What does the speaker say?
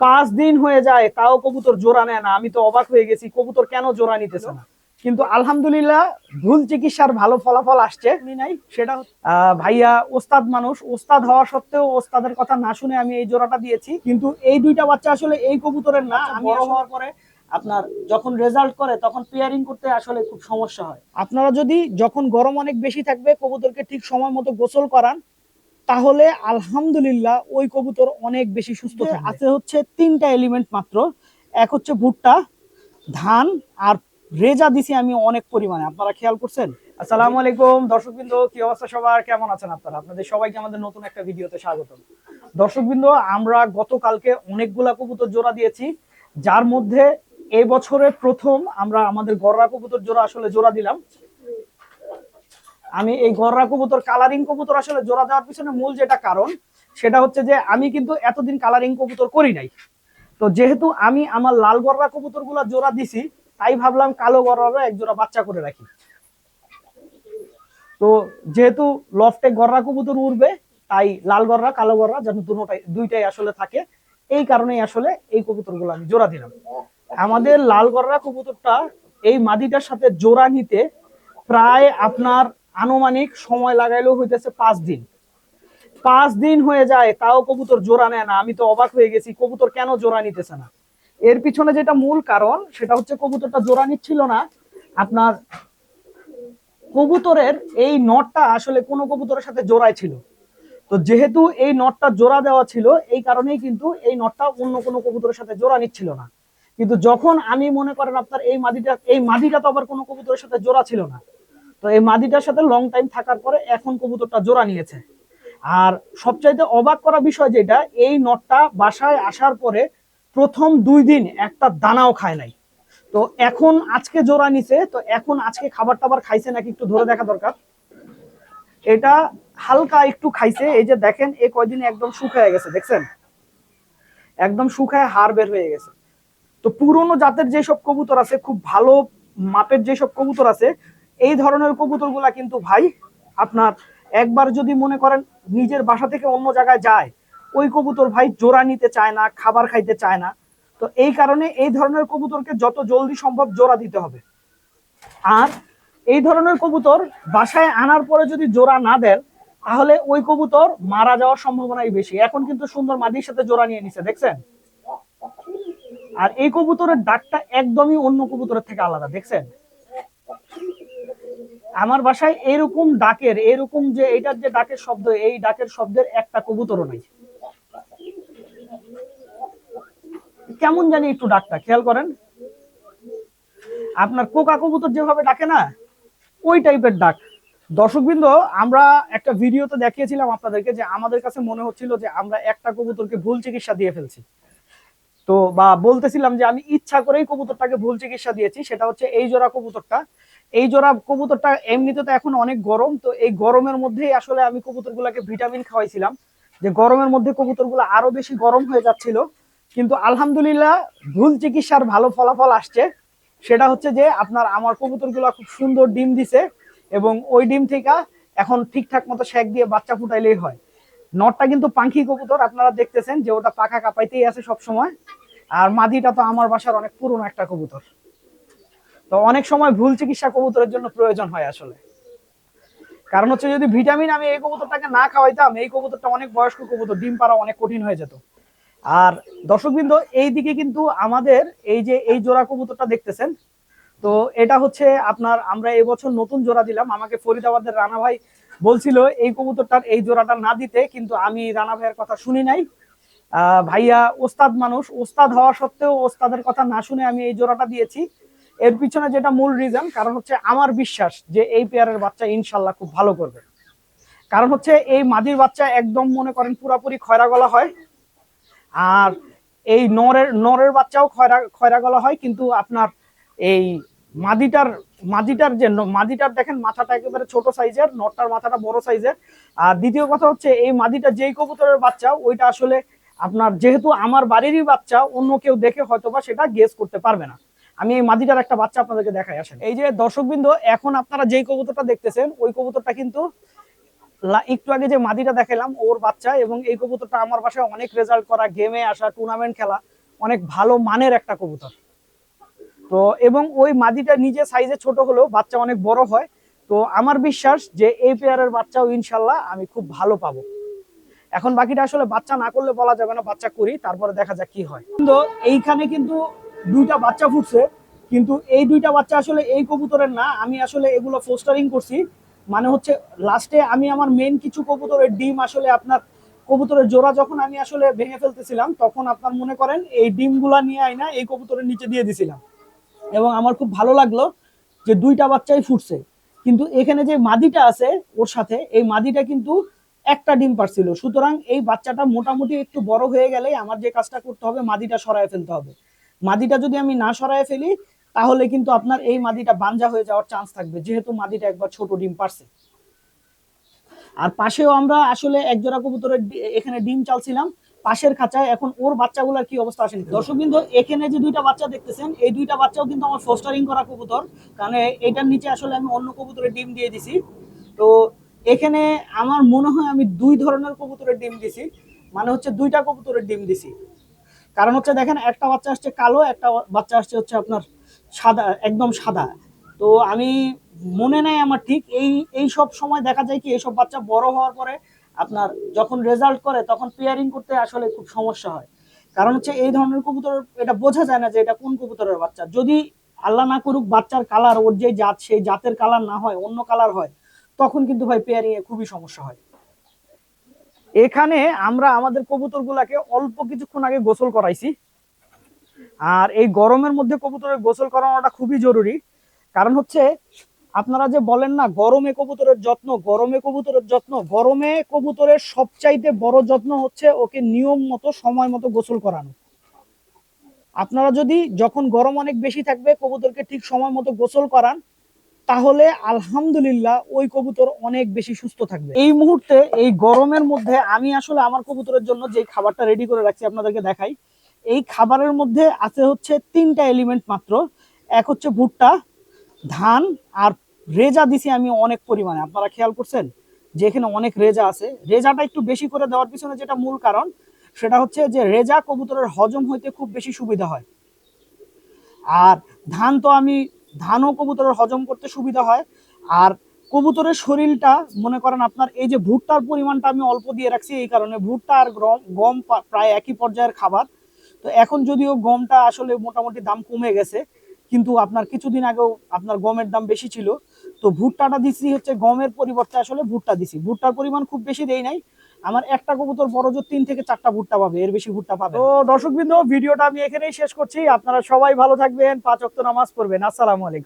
পাঁচ দিন হয়ে যায় তাও কবুতর জোড়া নেয় না। আমি তো অবাক হয়ে গেছি কবুতর কেন জোড়া নিতেছে না? কিন্তু আলহামদুলিল্লাহ ভুল চিকিৎসার ভালো ফলাফল আসছে। নাই। সেটা ভাইয়া ওস্তাদ মানুষ। ওস্তাদ হওয়া সত্ত্বেও ওস্তাদের কথা না শুনে আমি এই জোড়াটা দিয়েছি। কিন্তু এই দুইটা বাচ্চা আসলে এই কবুতরের না। আমি বড় হওয়ার পরে আপনার যখন রেজাল্ট করে তখন পেয়ারিং করতে আসলে খুব সমস্যা হয়। আপনারা যদি যখন গরম অনেক বেশি থাকবে কবুতরকে ঠিক সময় মতো গোসল করান তাহলে আলহামদুলিল্লাহ ওই কবুতর অনেক বেশি সুস্থ আছে হচ্ছে তিনটা এলিমেন্ট মাত্র। এক হচ্ছে ভুট্টা ধান আর রেজা দিছি আমি অনেক পরিমাণে। আপনারা খেয়াল করছেন? আসসালামু আলাইকুম। দর্শকবৃন্দ কি অবস্থা সবার? কেমন আছেন আপনারা? আপনাদের সবাইকে আমাদের নতুন একটা ভিডিওতে স্বাগতম। দর্শকবৃন্দ আমরা গতকালকে অনেকগুলা কবুতর জোড়া দিয়েছি। যার মধ্যে এই বছরের প্রথম আমরা আমাদের গররা কবুতর জোড়া আসলে জোড়া দিলাম। আমি এই গররা কবুতর কালারিং কবুতর আসলে জোড়া দেওয়ার পিছনে মূল যেটা কারণ, সেটা হচ্ছে যে আমি কিন্তু এতদিন কালারিং কবুতর করি নাই। তো যেহেতু আমি আমার লাল গররা কবুতরগুলা জোড়া দিছি, তাই ভাবলাম কালো গররা এক জোড়া বাচ্চা করে রাখি। তো যেহেতু লফটে গররা কবুতর উড়বে, তাই লাল গররা, কালো গররা যেন দুটোটাই দুইটাই আসলে থাকে। এই কারণেই আসলে এই কবুতরগুলো আমি জোড়া দিলাম। আমাদের লাল গররা কবুতরটা এই মাদিটার সাথে জোড়া নিতে প্রায় আপনার আনুমানিক সময় লাগাইলেও হইতেছে পাঁচ দিন। পাঁচ দিন হয়ে যায়, তাও কবুতর জোড়া নেয় না। আমি তো অবাক হয়ে গেছি, কবুতর কেন জোড়া নিতেছে না? এর পিছনে যেটা মূল কারণ, সেটা হচ্ছে কবুতরটা জোড়া নিচ্ছিল না। আপনার কবুতরের এই নটটা আসলে কোনো কবুতরের সাথে জোড়ায় ছিল। তো যেহেতু এই নটটা জোড়া দেওয়া ছিল, এই কারণেই কিন্তু এই নটটা অন্য কোনো কবুতরের সাথে জোড়া নিচ্ছিল না। কিন্তু যখন আমি মনে করেন আপনার এই মাদিটা এই মাদিটা তো আবার কোনো কবুতরের সাথে জোড়া ছিল না। তো এই মাদিটার সাথে লং টাইম থাকার পরে এখন কবুতরটা জোড়া নিয়েছে। আর সবচাইতে অবাক করা বিষয় যেটা, এই নটটা বাসায় আসার পরে প্রথম দুই দিন একটা দানাও খায় নাই। তো এখন আজকে জোড়া নিছে, তো এখন আজকে খাবার টাবার খাইছে নাকি একটু ধরে দেখা দরকার। এটা হালকা একটু খাইছে, এই যে দেখেন এই কয়দিনে একদম শুকায় গেছে, দেখছেন? একদম শুকায় হাড় বের হয়ে গেছে। তো পুরনো জাতের যেসব কবুতর আছে, খুব ভালো মাপের যেসব কবুতর আছে এই ধরনের কবুতরগুলা কিন্তু ভাই আপনার একবার যদি মনে করেন নিজের বাসা থেকে অন্য জায়গায় যায়, ওই কবুতর ভাই জোড়া নিতে চায় না, খাবার খাইতে চায় না। তো এই কারণে এই ধরনের কবুতরকে যত জলদি সম্ভব জোড়া দিতে হবে। আর এই ধরনের কবুতর বাসায় আনার পরে যদি জোড়া না দেন, তাহলে ওই কবুতর মারা যাওয়ার সম্ভাবনাই বেশি। এখন কিন্তু সুন্দর মাদির সাথে জোড়া নিয়ে নিছে, দেখছেন? আর এই কবুতরের ডাকটা একদমই অন্য কবুতরের থেকে আলাদা, দেখছেন? আমার বাসায় এরকম ডাকের, এরকম যে এইটার যে ডাকের শব্দ, এই ডাকের শব্দের একটা কবুতরও নাই। কেমন জানি একটু ডাকটা, খেয়াল করেন। আপনার কোকা কবুতর যেভাবে ডাকে না, ওই টাইপের ডাক। দর্শকবৃন্দ, আমরা একটা ভিডিওতে দেখিয়েছিলাম আপনাদেরকে যে আমাদের কাছে মনে হচ্ছিল যে আমরা একটা কবুতরকে ভুল চিকিৎসা দিয়ে ফেলছি। তো বা বলতেছিলাম যে আমি ইচ্ছা করেই কবুতরটাকে ভুল চিকিৎসা দিয়েছি, সেটা হচ্ছে এই জোড়া কবুতরটা। এই জোড়া কবুতরটা এমনিতে তো এখন অনেক গরম, তো এই গরমের মধ্যেই আসলে আমি কবুতরগুলোকে ভিটামিন খাওয়াইছিলাম। যে গরমের মধ্যে কবুতরগুলো আরও বেশি গরম হয়ে যাচ্ছিল, কিন্তু আলহামদুলিল্লাহ ভুল চিকিৎসার ভালো ফলাফল আসছে। সেটা হচ্ছে যে আপনার আমার কবুতরগুলো খুব সুন্দর ডিম দিছে এবং ওই ডিম থেকে এখন ঠিকঠাক মতো শেক দিয়ে বাচ্চা ফুটাইলেই হয়। নটটা কিন্তু পাখি কবুতর, আপনারা দেখতেছেন যে ওটা পাখা কাঁপাইতেই আছে সব সময় আর মাদিটা তো আমার বাসার অনেক পুরনো একটা কবুতর। তো অনেক সময় ভুল চিকিৎসা কবুতরের জন্য প্রয়োজন হয় আসলে। কারণ হচ্ছে যদি ভিটামিন আমি এই কবুতরটাকে না খাওয়াইতাম, এই কবুতরটা অনেক বয়স্ক কবুতর, ডিম পাড়া অনেক কঠিন হয়ে যেত। আর দর্শকবৃন্দ, এই দিকে কিন্তু আমাদের এই যে এই জোড়া কবুতরটা দেখতেছেন, তো এটা হচ্ছে আপনার আমরা এবছর নতুন জোড়া দিলাম। আমাকে ফরিদাবাদের রানা ভাই বলছিল, এই কবুতরটার এই জোড়াটা না দিতে কিন্তু আমি রানা ভাইয়ের কথা শুনি নাই। ভাইয়া ওস্তাদ মানুষ, ওস্তাদ হওয়া সত্ত্বেও ওস্তাদের কথা না শুনে আমি এই জোড়াটা দিয়েছি। এর পিছনে যেটা মূল রিজন কারণ হচ্ছে আমার বিশ্বাস যে এই পেয়ারের বাচ্চা ইনশাল্লাহ খুব ভালো করবে। কারণ হচ্ছে এই মাদির বাচ্চা একদম মনে করেন পুরাপুরি খয়রা গলা হয়। আর এই নরের নরের বাচ্চাও খয়রা খয়রা গলা হয়, কিন্তু আপনার এই মাদিটার মাদিটার যে মাদিটার দেখেন মাথাটা একেবারে ছোট সাইজের নরটার মাথাটা বড় সাইজের আর দ্বিতীয় কথা হচ্ছে এই মাদিটা যেই কবুতরের বাচ্চা, ওইটা আসলে আপনার যেহেতু আমার বাড়িরই বাচ্চা, অন্য কেউ দেখে হয়তোবা সেটা গেস করতে পারবে না। আমি এই মাদিটার একটা বাচ্চা আপনাদেরকে দেখাই, আসেন। এই যে দর্শকবৃন্দ, এখন আপনারা যেই কবুতরটা দেখতেছেন, ওই কবুতরটা কিন্তু একটু আগে যে মাদিটা দেখালাম ওর বাচ্চা এবং এই কবুতরটা আমার বাসায় অনেক রেজাল্ট করা গেমে আসা টুর্নামেন্ট খেলা, অনেক ভালো মানের একটা কবুতর। তো এবং ওই মাদিটা নিজে সাইজে ছোট হলেও বাচ্চা অনেক বড় হয়। তো আমার বিশ্বাস যে এই পেয়ারের বাচ্চাও ইনশাল্লাহ আমি খুব ভালো পাবো। এখন বাকিটা আসলে বাচ্চা না করলে বলা যাবে না, বাচ্চা করি, তারপরে দেখা যাক কি হয়। কিন্তু এইখানে কিন্তু দুইটা বাচ্চা ফুটছে, কিন্তু এই দুইটা বাচ্চা আসলে এই কবুতরের না। আমি আসলে এগুলো ফোস্টারিং করছি। মানে হচ্ছে লাস্টে আমি আমার মেন কিছু কবুতরের ডিম আসলে আপনার কবুতরের জোড়া যখন আমি আসলে ভেঙে ফেলতেছিলাম, তখন আপনার মনে করেন এই ডিমগুলা নিয়ে আইনা এই কবুতরের নিচে দিয়ে দিছিলাম। এবং আমার খুব ভালো লাগল যে দুইটা বাচ্চাই ফুটছে। কিন্তু এখানে যে মাদিটা আছে ওর সাথে, এই মাদিটা কিন্তু একটা ডিম পারছিল। সুতরাং এই বাচ্চাটা মোটামুটি একটু বড় হয়ে গেলেই আমার যে কাজটা করতে হবে, মাদিটা সরায় ফেলতে হবে। মাদিটা যদি আমি না সরায় ফেলি, তাহলে কিন্তু আপনার এই মাদিটা বাঞ্জা হয়ে যাওয়ার চান্স থাকবে, যেহেতু মাদিটা একবার ছোট ডিম পারছে। আর পাশেও আমরা আসলে এক জোড়া কবুতরের এখানে ডিম চালছিলাম, পাশের খাঁচায় এখন ওর বাচ্চাগুলোর কি অবস্থা আসেনি। দর্শকবৃন্দ, এখানে যে দুইটা বাচ্চা দেখতেছেন, এই দুইটা বাচ্চাও কিন্তু আমার ফোস্টারিং করা কবুতর, কারণ এটার নিচে আসলে আমি অন্য কবুতরের ডিম দিয়ে দিছি। তো এখানে আমার মনে হয় আমি দুই ধরনের কবুতরের ডিম দিছি মানে হচ্ছে দুইটা কবুতরের ডিম দিছি। কারণ হচ্ছে দেখেন, একটা বাচ্চা আসছে কালো, একটা বাচ্চা আসছে হচ্ছে আপনার সাদা, একদম সাদা। তো আমি মনে নাই আমার ঠিক এই এই সব সময় দেখা যায় কি, এইসব বাচ্চা বড় হওয়ার পরে আপনার যখন রেজাল্ট করে, তখন পেয়ারিং করতে আসলে খুব সমস্যা হয়। কারণ হচ্ছে এই ধরনের কবুতর, এটা বোঝা যায় না যে এটা কোন কবুতরের বাচ্চা। যদি আল্লাহ না করুক, বাচ্চার কালার ওর যে জাত, সেই জাতের কালার না হয়, অন্য কালার হয়, তখন কিন্তু ভাই পেয়ারিং এ খুবই সমস্যা হয়। এখানে আমরা আমাদের কবুতরগুলাকে অল্প কিছুক্ষণ আগে গোসল করাইছি। আর এই গরমের মধ্যে কবুতরের গোসল করানোটা খুবই জরুরি। কারণ হচ্ছে, আপনারা যে বলেন না, গরমে কবুতরের যত্ন, গরমে কবুতরের যত্ন, গরমে কবুতরের সবচাইতে বড় যত্ন হচ্ছে ওকে নিয়ম মতো, সময় মতো গোসল করানো। আপনারা যদি যখন গরম অনেক বেশি থাকবে, কবুতরকে ঠিক সময় মতো গোসল করান তাহলে আলহামদুলিল্লাহ ওই কবুতর অনেক বেশি সুস্থ থাকবে। এই মুহূর্তে, এই গরমের মধ্যে আমি আসলে আমার কবুতরের জন্য যে খাবারটা রেডি করে রাখছি আপনাদেরকে দেখাই। এই খাবারের মধ্যে আছে হচ্ছে তিনটা এলিমেন্ট মাত্র। এক হচ্ছে ভুট্টা, ধান আর রেজা দিছি আমি অনেক পরিমাণে। আপনারা খেয়াল করছেন? যে এখানে অনেক রেজা আছে। রেজাটা একটু বেশি করে দেওয়ার পিছনে যেটা মূল কারণ, সেটা হচ্ছে যে রেজা কবুতরের হজম হইতে খুব বেশি সুবিধা হয়। আর ধান তো আমি ধানও কবুতরের হজম করতে সুবিধা হয়। আর কবুতরের শরীরটা, মনে করেন আপনার এই যে ভুট্টার পরিমাণটা আমি অল্প দিয়ে রাখছি, এই কারণে ভুট্টা আর গম গম প্রায় একই পর্যায়ের খাবার। তো এখন যদিও গমটা আসলে মোটামুটি দাম কমে গেছে, কিন্তু আপনার কিছুদিন আগেও আপনার গমের দাম বেশি ছিল। তো ভুট্টাটা দিছি হচ্ছে গমের পরিবর্তে আসলে ভুট্টা দিছি। ভুট্টার পরিমাণ খুব বেশি দেই নাই আমার একটা কবুতর বড় জোর তিন থেকে চারটা ভুট্টা পাবে, এর বেশি ভুট্টা পাবে তো দর্শকবৃন্দ, ভিডিওটা আমি এখানেই শেষ করছি। আপনারা সবাই ভালো থাকবেন, পাঁচ অক্ত নামাজ পড়বেন। আসসালামু আলাইকুম।